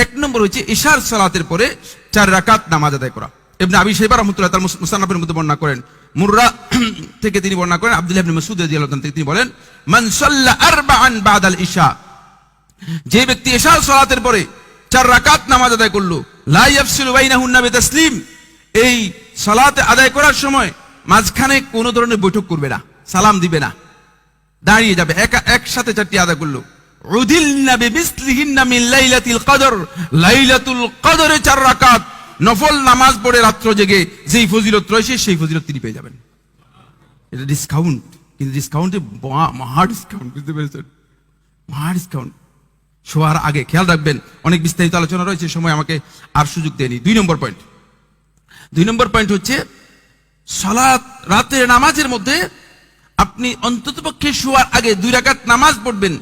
এক নম্বর হচ্ছে ইশার সালাতের পরে চার রাকাত নামাজ আদায় করা। ইবনে আবি শাইবা রাহমাতুল্লাহ তার মুস- মুসান্নাফের মধ্যে বর্ণনা করেন। মুররা থেকে তিনি বর্ণনা করেন, আব্দুল্লাহ ইবনে মাসউদ রাদিয়াল্লাহু থেকে তিনি বলেন, মান সাল্লা আরবাআন বাদাল ইশা। যে ব্যক্তি এশা সালাতের পরে চার রাকাত নামাজ আদায় করল, লা ইয়াফসিলু বাইনাহুন্না বিতাসলিম। এই সালাত আদায় করার সময় মাঝখানে কোনো ধরনের বৈঠক করবে না, সালাম দিবে না। দাঁড়িয়ে যাবে, একা একসাথে চারটি আদায় করল। লাইলাতিল চার রাকাত। নামাজ পড়ে রাত্র জেগে যেই ফজিলত রয়েছে সেই ফজিলত তিনি পেয়ে যাবেন। এটা ডিসকাউন্ট কিন্তু মহা ডিসকাউন্ট বুঝতে পেরেছেন? মহা ডিসকাউন্ট শোয়ার আগে খেয়াল রাখবেন, অনেক বিস্তারিত আলোচনা রয়েছে, সময় আমাকে আর সুযোগ দেয়নি। দুই নম্বর পয়েন্ট দুই নম্বর পয়েন্ট হচ্ছে, সালাত রাতের নামাজের মধ্যে আপনি অন্ততপক্ষে শোয়ার আগে দুই রাকাত নামাজ পড়বেন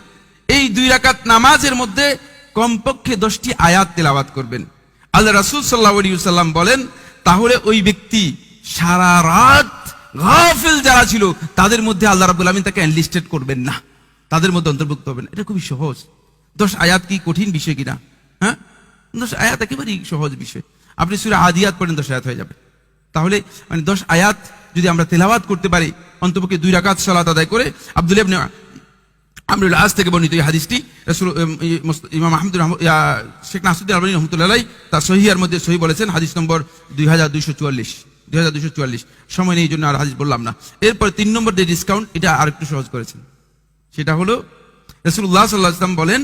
এই দুই রাকাত নামাজের মধ্যে কমপক্ষে দশটি আয়াত তেলাওয়াত করবেন। আল্লাহ রাসূল সাল্লাম বলেন, তাহলে ওই ব্যক্তি সারা রাত গাফিল যারা ছিল, তাদের মধ্যে আল্লাহ রাব্বুল আমিন তাকে এনলিস্টেড করবেন না। তাদের মধ্যে অন্তর্ভুক্ত হবেন। এটা খুবই সহজ। দশ আয়াত কি কঠিন বিষয় কিনা? হ্যাঁ? দশ আয়াত একেবারেই সহজ বিষয়। আপনি সুরে আদিয়াত পড়েন, দশ আয়াত হয়ে যাবে। তাহলে মানে দশ আয়াত যদি আমরা তেলাওয়াত করতে পারি, অন্তপক্ষে দুই রাকাত সালাত আদায় করে, আব্দুল আমরুল আজ থেকে বর্ণিত এই হাদিসটি রাসূল ইমাম ইয়া, শেখ নাসুদ্দিন আলবানী রহমতুল্লাহ তার সহিয়ার মধ্যে সহি বলেছেন হাদিস নম্বর দুই হাজার দুইশো চুয়াল্লিশ। দুই হাজার দুইশো চুয়াল্লিশ। সময় নেই জন্য আর হাদিস বললাম না। এরপর তিন নম্বর যে ডিসকাউন্ট এটা আর একটু সহজ করেছেন। সেটা হলো রসুল্লাহ সাল্লাহ ইসলাম বলেন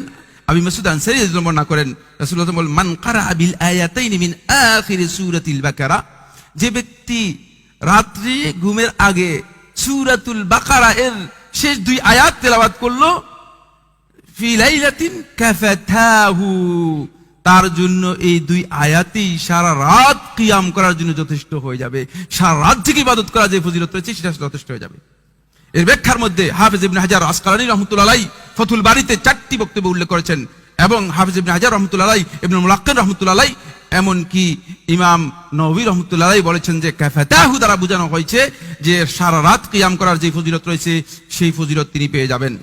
আবি মাসুদ আনসারি বর্ণনা করেন রাসূলুল্লাহ বলেন মান কারা বিল আয়াতাইনি আখির সূরাতিল বাকারা? যে ব্যক্তি রাত্রি ঘুমের আগে সূরাতুল বাকারা এর শেষ দুই আয়াত তেলাওয়াত করল, ফি লাইলাতিন কাফাতাহু। তার জন্য এই দুই আয়াতেই সারা রাত কিয়াম করার জন্য যথেষ্ট হয়ে যাবে। সারা রাত থেকে ইবাদত করা যে ফজিলত রয়েছে, সেটা যথেষ্ট হয়ে যাবে। এর ব্যাখ্যার মধ্যে হাফিজ ইবনে হাজার আসকালানি রহমতুল্লাহ ফতুল বাড়িতে চারটি বক্তব্য উল্লেখ করেছেন এবং হাফিজ ইবনে হাজার রহমতুল্লাহ আলাই ইবনে মুলাক্কান রহমতুল্লাহ এমনকি ইমাম নবী রহমতুল্লাহ বলেছেন যে কাফাতাহু দ্বারা বোঝানো হয়েছে যে সারা রাত কিয়াম করার যে ফজিলত রয়েছে, সেই ফজিলত তিনি পেয়ে যাবেন।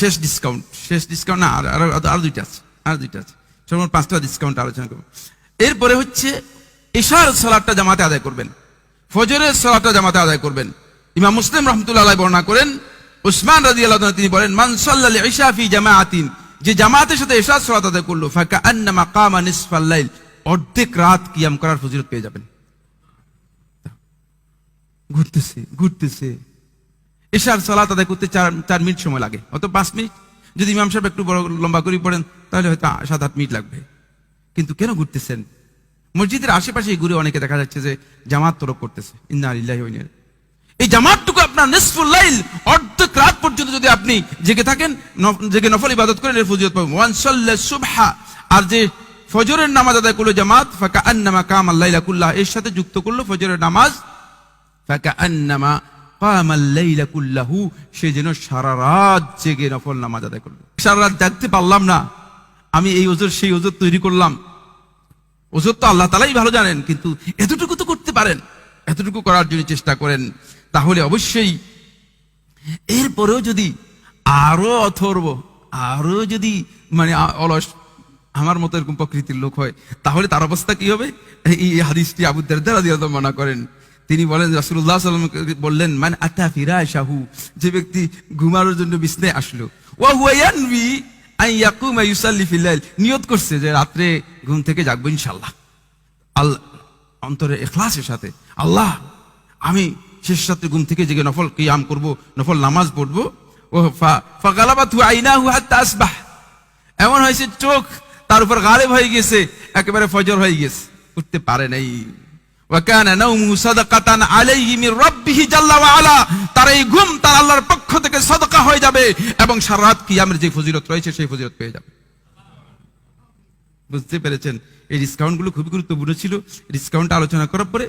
শেষ ডিসকাউন্ট শেষ ডিসকাউন্ট না, আর, আরও দুইটা আছে, আর দুইটা আছে। সর্বমোট পাঁচটা ডিসকাউন্ট আলোচনা করব। এরপরে হচ্ছে এশার সালাদটা জামাতে আদায় করবেন, ফজরের সালাদটা জামাতে আদায় করবেন। ইমাম মুসলিম রহমতুল্লাহ বর্ণনা করেন, উসমান রাজি আল্লাহ তিনি বলেন, মান সাল্লাল ইশা ফি জামাআতিন যে জামাতের সাথে এশার সালাত আদায় করল ফাকা আন্নামা কামা নিসফাল লাইল, অর্ধেক রাত কিয়াম করার ফজিলত পেয়ে যাবেন। ঘুরতেছে ঘুরতেছে। এশার সালাত আদায় করতে চার চার মিনিট সময় লাগে, অত পাঁচ মিনিট। যদি ইমাম সাহেব একটু বড়, লম্বা করে পড়েন, তাহলে হয়তো সাত, আট মিনিট লাগবে। কিন্তু কেন ঘুরতেছেন? মসজিদের আশেপাশে ঘুরে অনেকে দেখা যাচ্ছে যে জামাত তরক করতেছে। ইন্না আলিল্লাহি। এই জামাতটুকু আপনার নিসফুল লাইল অর্ধেক রাত পর্যন্ত যদি আপনি জেগে থাকেন জেগে নফল ইবাদত করেন, এর ফজিলত পাবেন। ওয়ান সাল্লা সুবহা, আর যে ফজরের নামাজ আদায় করল জামাত ফাকা আন্নামা কাম আল্লাইলা কুল্লাহ, এর সাথে যুক্ত করল ফজরের নামাজ, ফাকাআন্নামা কামাল লাইলা কুল্লাহু, সে যেন সারা রাত জেগে নফল নামাজ আদায় করল। সারা রাত জাগতে পারলাম না, আমি এই ওজোর, সেই ওজোর তৈরি করলাম। ওজোর তো আল্লাহ তালাই ভালো জানেন, কিন্তু এতটুকু তো করতে পারেন, এতটুকু করার জন্য চেষ্টা করেন। তাহলে অবশ্যই এরপরেও যদি আরও অথর্ব, আরও যদি মানে অলস, আমার মতো এরকম প্রকৃতির লোক হয়, তাহলে তার অবস্থা কি হবে? এই হাদিসটি আবু দারদা রাদিয়াল্লাহু মনে করেন। তিনি বলেন আলাইহি ওয়াসাল্লাম বললেন, মান আতা ফিরাশাহু যে ব্যক্তি ঘুমানোর জন্য বিছনায় আসলো। ওয়া আন ইয়াকুমা ইউসাল্লি ফিল লাইল নিয়ত করছে যে রাত্রে ঘুম থেকে জাগবো ইনশাল্লাহ আল্লাহ অন্তরে এখলাসের সাথে, আল্লাহ, আমি শেষ রাত্রে ঘুম থেকে জেগে নফল কিয়াম করব, নফল নামাজ পড়ব। ও ফাগালাবাতু আইনাহু হাত্তা আসবাহ। এমন হয়েছে চোখ তার উপর গালেব হয়ে গেছে, একেবারে ফজর হয়ে গেছে, উঠতে পারে নাই। মির জাল্লা আলা। ঘুম তার আল্লাহর পক্ষ থেকে হয়ে যাবে এবং যে রয়েছে সেই যাবে। বুঝতে পেরেছেন? এই গুরুত্বপূর্ণ ছিল। আলোচনা করার পরে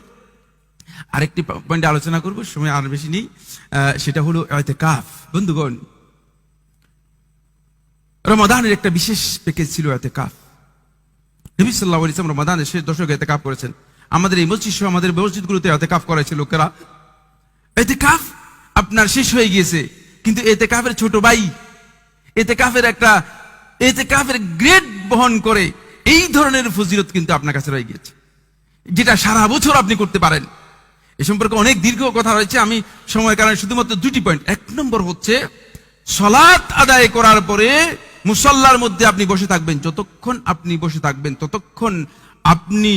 আরেকটি পয়েন্টে আলোচনা করব, সময় আর বেশি নেই। সেটা হলো কাফ বন্ধুগণ, রমাদানের একটা বিশেষ প্যাকেজ ছিল কাফ নবী সাল্লাহ ইসলাম রমাদানের শেষ দশকে কাফ করেছেন। আমাদের এই মসজিদ সহ আমাদের মসজিদগুলোতে কাফ করেছে লোকেরা। কাফ আপনার শেষ হয়ে গিয়েছে, কিন্তু কাফের ছোট ভাই কাফের একটা কাফের গ্রেট বহন করে এই ধরনের ফজিলত কিন্তু আপনার কাছে রয়ে গিয়েছে। যেটা সারা বছর আপনি করতে পারেন। এ সম্পর্কে অনেক দীর্ঘ কথা রয়েছে। আমি সময় কারণে শুধুমাত্র দুটি পয়েন্ট এক নম্বর হচ্ছে, সলাৎ আদায় করার পরে মুসল্লার মধ্যে আপনি বসে থাকবেন। যতক্ষণ আপনি বসে থাকবেন, ততক্ষণ আপনি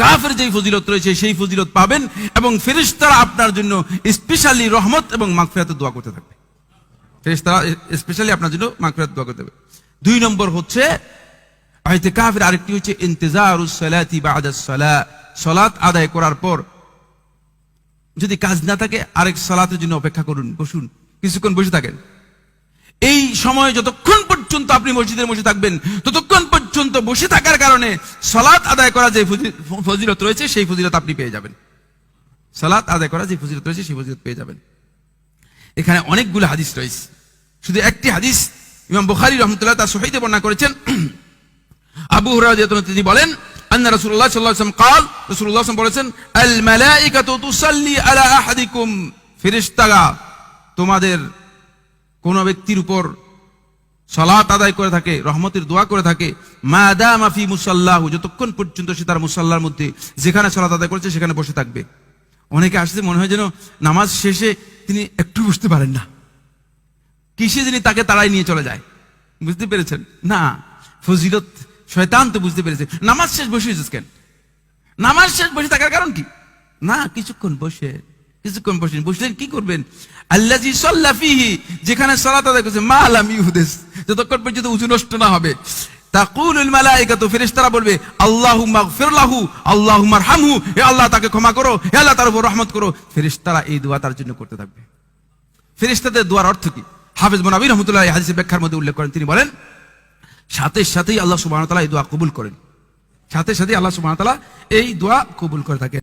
কাফের যেই ফজিলত রয়েছে, সেই ফজিলত পাবেন এবং ফেরিস্তারা আপনার জন্য স্পেশালি রহমত এবং মাগফিরাতের দোয়া করতে থাকবে। ফেরিস্তারা স্পেশালি আপনার জন্য মাগফিরাত দোয়া করতে হবে দুই নম্বর হচ্ছে কাফের আরেকটি হচ্ছে সালাতি বাদাস সালা সালাত আদায় করার পর যদি কাজ না থাকে, আরেক সালাতের জন্য অপেক্ষা করুন, বসুন, কিছুক্ষণ বসে থাকেন। এই সময় যতক্ষণ পর্যন্ত আপনি মসজিদের বসে থাকবেন, ততক্ষণ পর্যন্ত বসে থাকার কারণে সালাত আদায় করা যে ফজি- ফজিলত রয়েছে, সেই ফজিলত আপনি পেয়ে যাবেন। সালাত আদায় করা যে ফজিলত রয়েছে, সেই ফজিলত পেয়ে যাবেন। এখানে অনেকগুলো হাদিস রয়েছে। শুধু একটি হাদিস, ইমাম বুখারী রহমতুল্লাহ তার সহিতে বর্ণনা করেছেন। আবু রাদিয়াল্লাহু তিনি বলেন আন্না রাসূলুল্লাহ সাল্লাল্লাহু আলাইহি কাল রাসূলুল্লাহ সাল্লাল্লাহু বলেছেন, আল মালাইকাতু তুসাল্লি আলা আহাদিকুম। ফেরেশতারা, তোমাদের কোন ব্যক্তির উপর সালাত আদায় করে থাকে, রহমতের দোয়া করে থাকে। মাদা মাফি মুসাল্লাহু, যতক্ষণ পর্যন্ত সে তার মুসাল্লার মধ্যে যেখানে সালাত আদায় করেছে সেখানে বসে থাকবে। অনেকে আসতে মনে হয় যেন নামাজ শেষে তিনি একটু বুঝতে পারেন না। কিসে যিনি তাকে তাড়াই নিয়ে চলে যায়? বুঝতে পেরেছেন? না, ফজিলত শয়তান তো বুঝতে পেরেছে। নামাজ শেষ বসে কেন? নামাজ শেষ বসে থাকার কারণ কি? না, কিছুক্ষণ বসে কিছুক্ষণ বসে বসলেন কি করবেন? যেখানে আদায় করছে মা আলাম ইহুদেস যতক্ষণ পর্যন্ত উজু নষ্ট না হবে। বলবে হে আল্লাহ তাকে ক্ষমা করো, হে আল্লাহ তার উপর রহমত করো। এই দোয়া তার জন্য করতে থাকবে। ফেরেশতাদের দোয়ার অর্থ কি? হাফেজ মোনাবি রহমতুল্লাহ হাদিসের ব্যাখ্যার মধ্যে উল্লেখ করেন। তিনি বলেন সাথে সাথেই আল্লাহ সুবাহতালা এই দোয়া কবুল করেন। সাথে সাথে আল্লাহ সুবাহতালা এই দোয়া কবুল করে থাকেন।